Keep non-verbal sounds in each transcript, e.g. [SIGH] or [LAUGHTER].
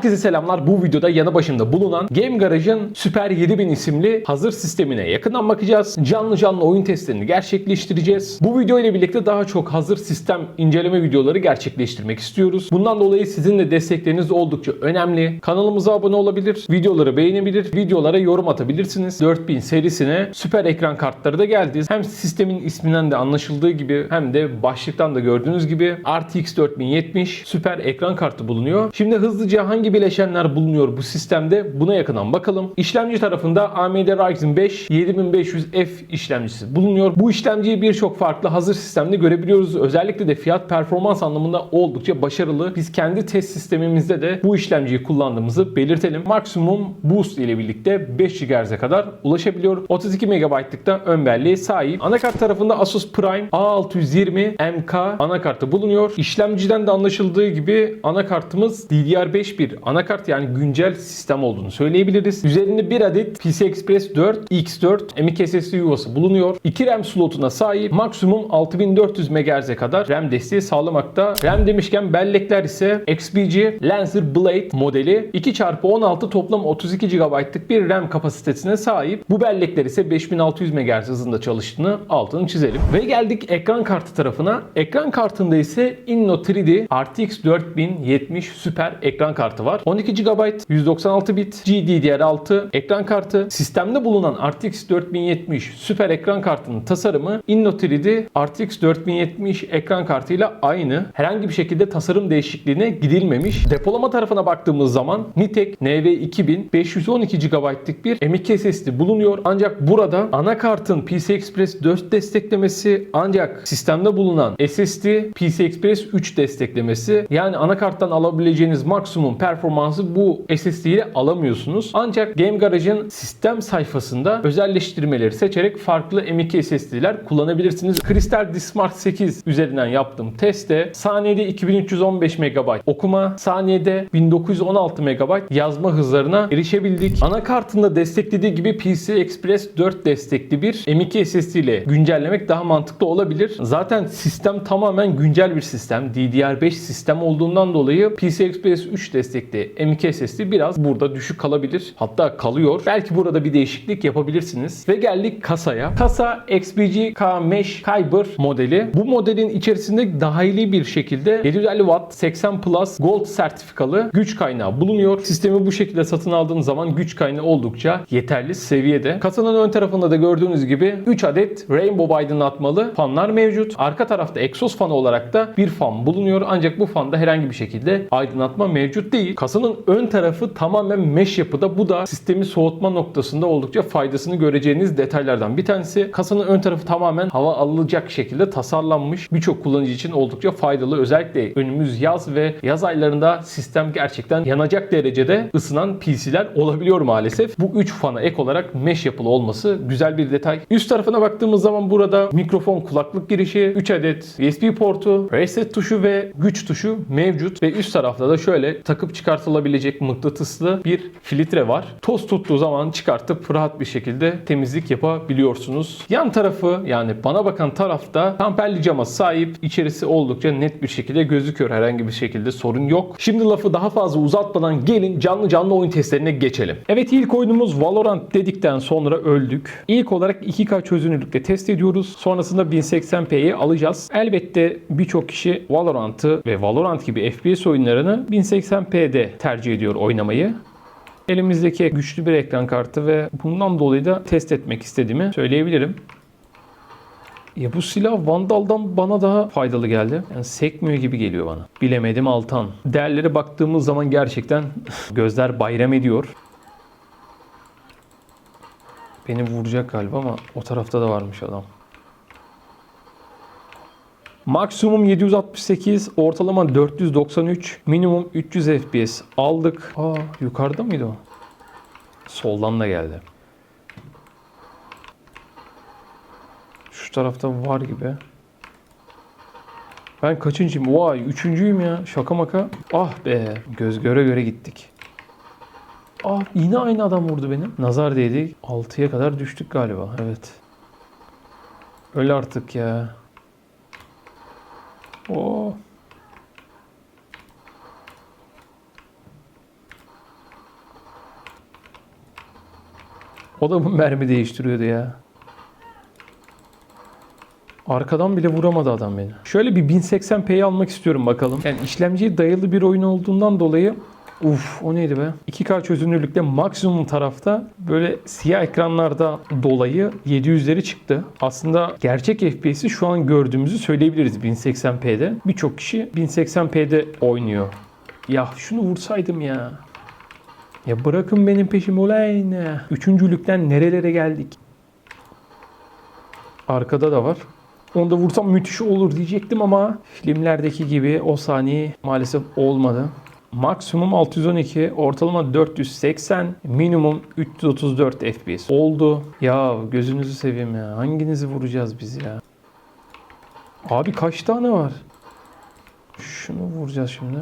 Herkese selamlar. Bu videoda yanı başımda bulunan Game Garage'ın Super 7000 isimli hazır sistemine yakından bakacağız. Canlı canlı oyun testlerini gerçekleştireceğiz. Bu video ile birlikte daha çok hazır sistem inceleme videoları gerçekleştirmek istiyoruz. Bundan dolayı sizin de destekleriniz oldukça önemli. Kanalımıza abone olabilir, videoları beğenebilir, videolara yorum atabilirsiniz. 4000 serisine süper ekran kartları da geldi. Hem sistemin isminden de anlaşıldığı gibi hem de başlıktan da gördüğünüz gibi RTX 4070 süper ekran kartı bulunuyor. Şimdi hızlıca hangi bileşenler bulunuyor bu sistemde buna yakından bakalım. İşlemci tarafında AMD Ryzen 5 7500F işlemcisi bulunuyor. Bu işlemciyi birçok farklı hazır sistemde görebiliyoruz. Özellikle de fiyat performans anlamında oldukça başarılı. Biz kendi test sistemimizde de bu işlemciyi kullandığımızı belirtelim. Maksimum boost ile birlikte 5 GHz'e kadar ulaşabiliyor. 32 MB'lık da ön belleğe sahip. Anakart tarafında Asus Prime A620 MK anakartı bulunuyor. İşlemciden de anlaşıldığı gibi anakartımız DDR5 bir anakart yani güncel sistem olduğunu söyleyebiliriz. Üzerinde bir adet PCI Express 4 X4 M.2 SSD yuvası bulunuyor. 2 RAM slotuna sahip maksimum 6400 MHz'e kadar RAM desteği sağlamakta. RAM demişken bellekler ise XPG Lancer Blade modeli 2x16 toplam 32 GB'lık bir RAM kapasitesine sahip. Bu bellekler ise 5600 MHz hızında çalıştığını altını çizelim. Ve geldik ekran kartı tarafına. Ekran kartında ise Inno 3D RTX 4070 Super ekran kartı var. 12 GB 196 bit GDDR6 ekran kartı. Sistemde bulunan RTX 4070 Super ekran kartının tasarımı Inno 3D RTX 4070 ekran kartıyla aynı. Herhangi bir şekilde tasarım değişikliğine gidilmemiş. Depolama tarafına baktığımız zaman Nitek NV2000 512 GB'lık bir M.2 SSD bulunuyor. Ancak burada anakartın PCI Express 4 desteklemesi ancak sistemde bulunan SSD PCI Express 3 desteklemesi yani anakarttan alabileceğiniz maksimum performansı bu SSD ile alamıyorsunuz. Ancak Game Garage'ın sistem sayfasında özelleştirmeleri seçerek farklı M.2 SSD'ler kullanabilirsiniz. Crystal Dismart 8 üzerinden yaptığım testte saniyede 2315 MB okuma, saniyede 1916 MB yazma hızlarına erişebildik. Anakartında desteklediği gibi PCI Express 4 destekli bir M.2 SSD ile güncellemek daha mantıklı olabilir. Zaten sistem tamamen güncel bir sistem. DDR5 sistem olduğundan dolayı PCI Express 3 destekli M.2 SSD biraz burada düşük kalabilir. Hatta kalıyor. Belki burada bir değişiklik yapabilirsiniz. Ve geldik kasaya. Kasa XPG K Mesh Kyber modeli. Bu modelin içerisinde dahili bir şekilde 750 Watt 80 Plus Gold sertifikalı güç kaynağı bulunuyor. Sistemi bu şekilde satın aldığınız zaman güç kaynağı oldukça yeterli seviyede. Kasanın ön tarafında da gördüğünüz gibi 3 adet Rainbow aydınlatmalı fanlar mevcut. Arka tarafta egzoz fanı olarak da bir fan bulunuyor. Ancak bu fanda herhangi bir şekilde aydınlatma mevcut değil. Kasanın ön tarafı tamamen mesh yapıda. Bu da sistemi soğutma noktasında oldukça faydasını göreceğiniz detaylardan bir tanesi. Kasanın ön tarafı tamamen hava alacak şekilde tasarlanmış. Birçok kullanıcı için oldukça faydalı. Özellikle önümüz yaz ve yaz aylarında sistem gerçekten yanacak derecede ısınan PC'ler olabiliyor maalesef. Bu 3 fana ek olarak mesh yapılı olması güzel bir detay. Üst tarafına baktığımız zaman burada mikrofon kulaklık girişi, 3 adet USB portu, reset tuşu ve güç tuşu mevcut ve üst tarafta da şöyle takıp çıkartılabilecek mıknatıslı bir filtre var. Toz tuttuğu zaman çıkartıp rahat bir şekilde temizlik yapabiliyorsunuz. Yan tarafı yani bana bakan tarafta tamperli cama sahip. İçerisi oldukça net bir şekilde gözüküyor. Herhangi bir şekilde sorun yok. Şimdi lafı daha fazla uzatmadan gelin canlı canlı oyun testlerine geçelim. Evet ilk oyunumuz Valorant dedikten sonra öldük. İlk olarak 2K çözünürlükte test ediyoruz. Sonrasında 1080p'yi alacağız. Elbette birçok kişi Valorant'ı ve Valorant gibi FPS oyunlarını 1080p'de tercih ediyor oynamayı. Elimizdeki güçlü bir ekran kartı ve bundan dolayı da test etmek istediğimi söyleyebilirim. Ya bu silah Vandal'dan bana daha faydalı geldi. Yani sekmiyor gibi geliyor bana. Bilemedim Altan. Değerlere baktığımız zaman gerçekten [LAUGHS] gözler bayram ediyor. Beni vuracak galiba ama o tarafta da varmış adam. Maksimum 768, ortalama 493, minimum 300 FPS aldık. Aa yukarıda mıydı o? Soldan da geldi. Şu tarafta var gibi. Ben kaçıncıyım? Vay üçüncüyüm ya. Şaka maka. Ah be. Göz göre göre gittik. Ah yine aynı adam vurdu beni. Nazar değdi. 6'ya kadar düştük galiba. Evet. Öl artık ya. O da mı mermi değiştiriyordu ya? Arkadan bile vuramadı adam beni. Şöyle bir 1080p'yi almak istiyorum bakalım. Yani işlemciye dayalı bir oyun olduğundan dolayı Uf o neydi be? 2K çözünürlükte maksimum tarafta böyle siyah ekranlarda dolayı 700'leri çıktı. Aslında gerçek FPS'i şu an gördüğümüzü söyleyebiliriz 1080p'de. Birçok kişi 1080p'de oynuyor. Ya şunu vursaydım ya. Ya bırakın benim peşimi olay ne? Üçüncülükten nerelere geldik? Arkada da var. Onu da vursam müthiş olur diyecektim ama filmlerdeki gibi o saniye maalesef olmadı. Maksimum 612, ortalama 480, minimum 334 FPS oldu. Ya gözünüzü seveyim ya. Hanginizi vuracağız biz ya? Abi kaç tane var? Şunu vuracağız şimdi.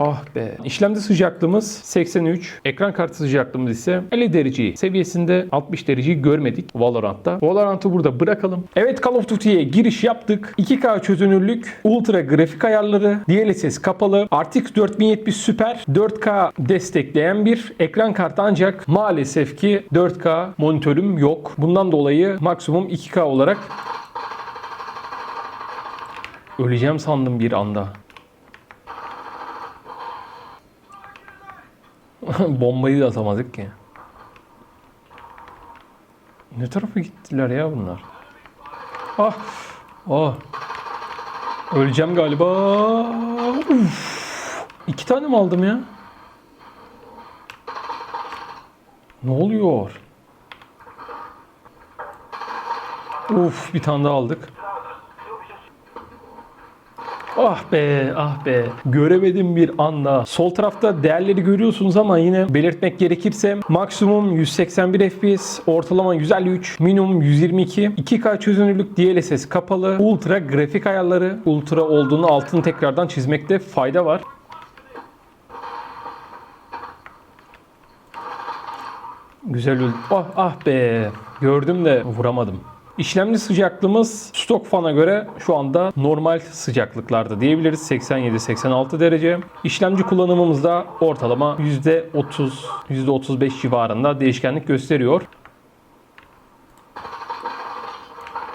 Ah be. İşlemci sıcaklığımız 83. Ekran kartı sıcaklığımız ise 50 derece seviyesinde 60 dereceyi görmedik Valorant'ta. Valorant'ı burada bırakalım. Evet Call of Duty'ye giriş yaptık. 2K çözünürlük, ultra grafik ayarları, DLSS kapalı, RTX 4070 Super, 4K destekleyen bir ekran kartı ancak maalesef ki 4K monitörüm yok. Bundan dolayı maksimum 2K olarak öleceğim sandım bir anda. [LAUGHS] Bombayı da atamadık ki. Ne tarafa gittiler ya bunlar? Ah! Ah! Öleceğim galiba. Uf! İki tane mi aldım ya? Ne oluyor? Uf bir tane daha aldık. Ah be ah be göremedim bir anda. Sol tarafta değerleri görüyorsunuz ama yine belirtmek gerekirse maksimum 181 FPS, ortalama 153, minimum 122, 2K çözünürlük DLSS kapalı, ultra grafik ayarları, ultra olduğunu altını tekrardan çizmekte fayda var. Güzel öldü. Ah ah be. Gördüm de vuramadım. İşlemci sıcaklığımız stok fana göre şu anda normal sıcaklıklarda diyebiliriz. 87-86 derece. İşlemci kullanımımız da ortalama %30, %35 civarında değişkenlik gösteriyor.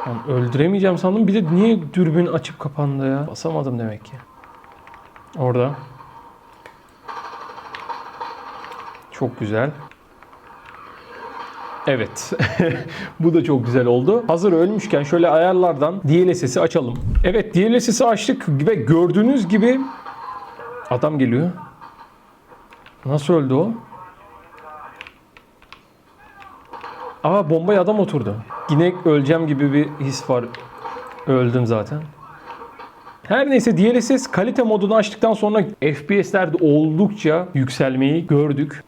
Lan öldüremeyeceğim sandım. Bir de niye dürbün açıp kapandı ya? Basamadım demek ki. Orada. Çok güzel. Evet. [LAUGHS] Bu da çok güzel oldu. Hazır ölmüşken şöyle ayarlardan DLSS'i açalım. Evet DLSS'i açtık ve gördüğünüz gibi adam geliyor. Nasıl öldü o? Aa bombaya adam oturdu. Yine öleceğim gibi bir his var. Öldüm zaten. Her neyse DLSS kalite modunu açtıktan sonra FPS'lerde oldukça yükselmeyi gördük.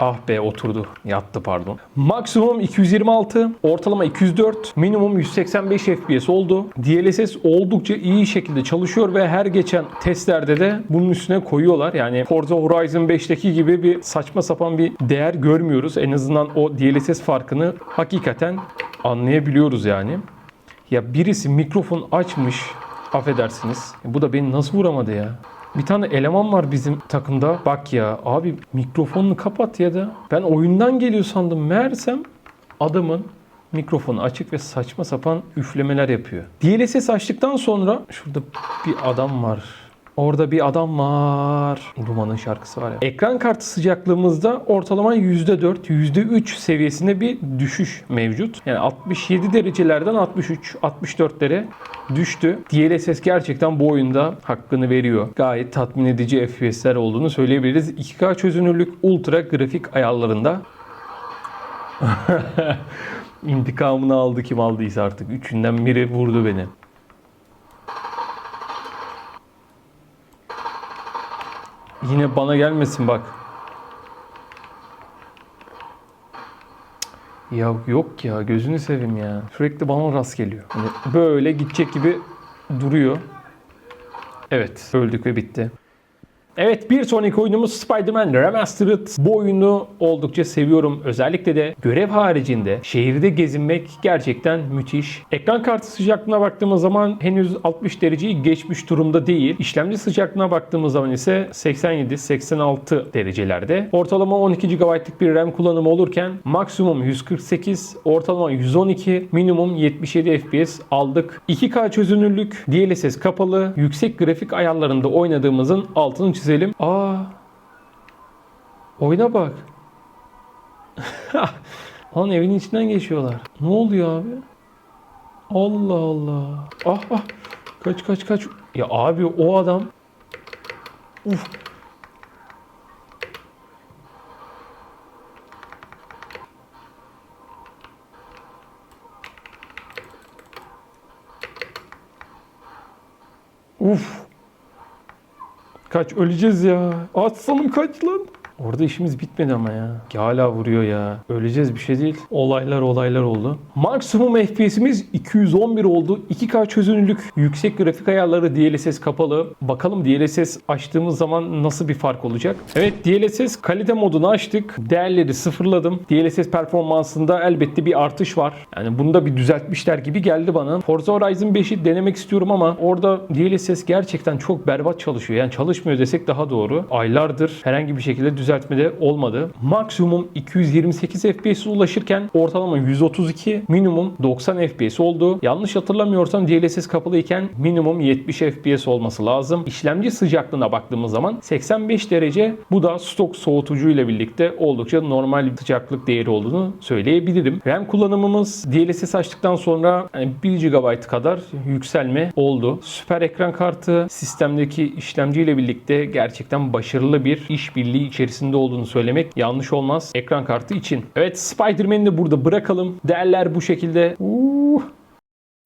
Ah be oturdu. Yattı pardon. Maksimum 226, ortalama 204, minimum 185 FPS oldu. DLSS oldukça iyi şekilde çalışıyor ve her geçen testlerde de bunun üstüne koyuyorlar. Yani Forza Horizon 5'teki gibi bir saçma sapan bir değer görmüyoruz. En azından o DLSS farkını hakikaten anlayabiliyoruz yani. Ya birisi mikrofon açmış affedersiniz. Bu da beni nasıl vuramadı ya? Bir tane eleman var bizim takımda. Bak ya abi mikrofonunu kapat ya da. Ben oyundan geliyor sandım. Meğersem adamın mikrofonu açık ve saçma sapan üflemeler yapıyor. DLSS açtıktan sonra şurada bir adam var. Orada bir adam var. Duman'ın şarkısı var ya. Ekran kartı sıcaklığımızda ortalama %4, %3 seviyesinde bir düşüş mevcut. Yani 67 derecelerden 63, 64'lere düştü. DLSS gerçekten bu oyunda hakkını veriyor. Gayet tatmin edici FPS'ler olduğunu söyleyebiliriz. 2K çözünürlük ultra grafik ayarlarında. [LAUGHS] İntikamını aldı kim aldıysa artık. Üçünden biri vurdu beni. Yine bana gelmesin bak. Ya yok ya gözünü seveyim ya. Sürekli bana rast geliyor. Hani böyle gidecek gibi duruyor. Evet öldük ve bitti. Evet bir sonraki oyunumuz Spider-Man Remastered. Bu oyunu oldukça seviyorum. Özellikle de görev haricinde şehirde gezinmek gerçekten müthiş. Ekran kartı sıcaklığına baktığımız zaman henüz 60 dereceyi geçmiş durumda değil. İşlemci sıcaklığına baktığımız zaman ise 87-86 derecelerde. Ortalama 12 GB'lık bir RAM kullanımı olurken maksimum 148, ortalama 112, minimum 77 FPS aldık. 2K çözünürlük, DLSS kapalı, yüksek grafik ayarlarında oynadığımızın altını çizelim. Aa. Oyuna bak. [LAUGHS] Lan evin içinden geçiyorlar. Ne oluyor abi? Allah Allah. Ah ah. Kaç kaç kaç. Ya abi o adam. Uf. Uf. Kaç öleceğiz ya. Aslanım kaç lan. Orada işimiz bitmedi ama ya. Ki hala vuruyor ya. Öleceğiz bir şey değil. Olaylar olaylar oldu. Maksimum FPS'imiz 211 oldu. 2K çözünürlük, yüksek grafik ayarları, DLSS kapalı. Bakalım DLSS açtığımız zaman nasıl bir fark olacak? Evet DLSS kalite modunu açtık. Değerleri sıfırladım. DLSS performansında elbette bir artış var. Yani bunda bir düzeltmişler gibi geldi bana. Forza Horizon 5'i denemek istiyorum ama orada DLSS gerçekten çok berbat çalışıyor. Yani çalışmıyor desek daha doğru. Aylardır herhangi bir şekilde düzeltmede olmadı. Maksimum 228 FPS'e ulaşırken ortalama 132, minimum 90 FPS oldu. Yanlış hatırlamıyorsam DLSS kapalı iken minimum 70 FPS olması lazım. İşlemci sıcaklığına baktığımız zaman 85 derece. Bu da stok soğutucu ile birlikte oldukça normal bir sıcaklık değeri olduğunu söyleyebilirim. RAM kullanımımız DLSS açtıktan sonra yani 1 GB kadar yükselme oldu. Süper ekran kartı sistemdeki işlemci ile birlikte gerçekten başarılı bir işbirliği içerisinde olduğunu söylemek yanlış olmaz ekran kartı için. Evet Spider-Man'i de burada bırakalım. Değerler bu şekilde. Uh.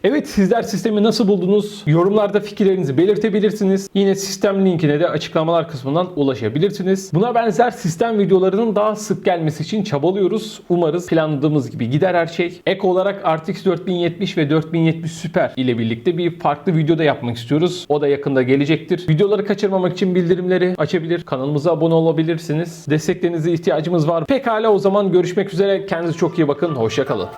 Evet sizler sistemi nasıl buldunuz? Yorumlarda fikirlerinizi belirtebilirsiniz. Yine sistem linkine de açıklamalar kısmından ulaşabilirsiniz. Buna benzer sistem videolarının daha sık gelmesi için çabalıyoruz. Umarız planladığımız gibi gider her şey. Ek olarak RTX 4070 ve 4070 Super ile birlikte bir farklı video da yapmak istiyoruz. O da yakında gelecektir. Videoları kaçırmamak için bildirimleri açabilir. Kanalımıza abone olabilirsiniz. Desteklerinize ihtiyacımız var. Pekala o zaman görüşmek üzere. Kendinize çok iyi bakın. Hoşçakalın.